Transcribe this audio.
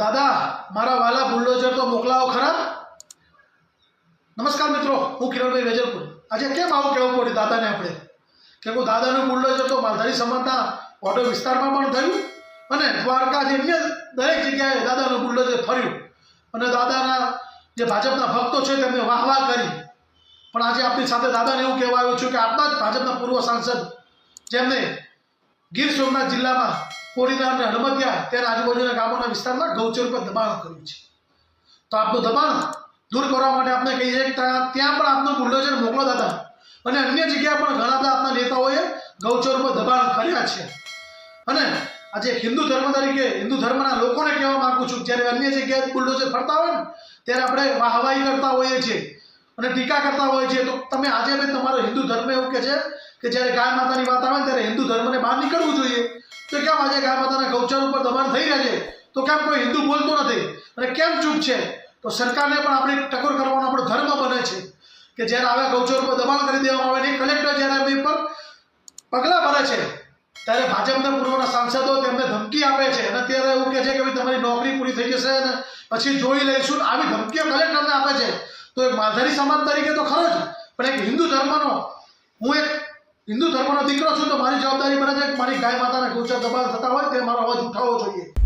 દાદા, મારા વાલા બુલડોઝર તો મોકલાવો ખરા? નમસ્કાર મિત્રો, હું કિરણભાઈ વેજલપુર. આજે કેમ આવું કહેવું પડ્યું દાદાને આપણે? કે હું દાદાનું બુલડોઝર તો માલધારી સમાજના ઓટો વિસ્તારમાં પણ થયું અને દ્વારકા જે દરેક જગ્યાએ દાદાનું બુલડોઝર ફર્યું. અને દાદાના જે ભાજપના ભક્તો છે તેમને વાહ વાહ કરી. પણ આજે આપણી સાથે દાદાને એવું કહેવા આવ્યું છું કે આપણા જ ભાજપના પૂર્વ સાંસદ જેમને ગીર સોમનાથ જિલ્લામાં કોડીનાર અને હડમતિયા ત્યારે આજુબાજુના ગામોના વિસ્તારમાં ગૌચર પર દબાણ કર્યું છે. તો આપનું દબાણ દૂર કરવા માટે આપણે કહીએ કે ત્યાં પણ આપનું બુલડોઝર મોકલો દાદા. અને અન્ય જગ્યાએ પણ ઘણા બધા આપણા નેતાઓએ ગૌચર પર દબાણ કર્યા છે. અને આજે હિન્દુ ધર્મ તરીકે, હિન્દુ ધર્મના લોકોને કહેવા માંગુ છું, જ્યારે અન્ય જગ્યાએ બુલડોઝર ફરતા હોય ને, ત્યારે આપણે વાહવાહી કરતા હોઈએ છીએ. અને ટીકા કરતા હોય છે, તો તમે આજે બી તમારો હિન્દુ ધર્મ એવું કે છે કે જ્યારે ગાય માતાની વાત આવે ત્યારે હિન્દુ ધર્મને બહાર નીકળવું જોઈએ. તો કેમ આજે ગાય માતાના ગૌચર ઉપર દબાણ થઈ રહ્યા છે? તો કેમ કોઈ હિન્દુ બોલતો નથી? અને કેમ ચૂપ છે? તો સરકારને પણ આપણે ટકોર કરવાનો આપણો ધર્મ બને છે કે જ્યારે આવા ગૌચર ઉપર દબાણ કરી દેવામાં આવે ને કલેક્ટર જ્યારે એમની પર પગલાં ભરે છે, ત્યારે ભાજપના પૂર્વના સાંસદો તેમને ધમકી આપે છે. અને ત્યારે એવું કહે છે કે ભાઈ તમારી નોકરી પૂરી થઈ જશે અને પછી જોઈ લઈશું. આવી ધમકીઓ છે તો એક માલધારી સમાજ તરીકે તો ખરો જ, પણ એક હિન્દુ ધર્મનો, હું એક હિન્દુ ધર્મનો દીકરો છું, તો મારી જવાબદારી બને છે મારી ગાય માતાના ગૌચર દબાણ થતા હોય તે મારો અવાજ ઉઠાવવો જોઈએ.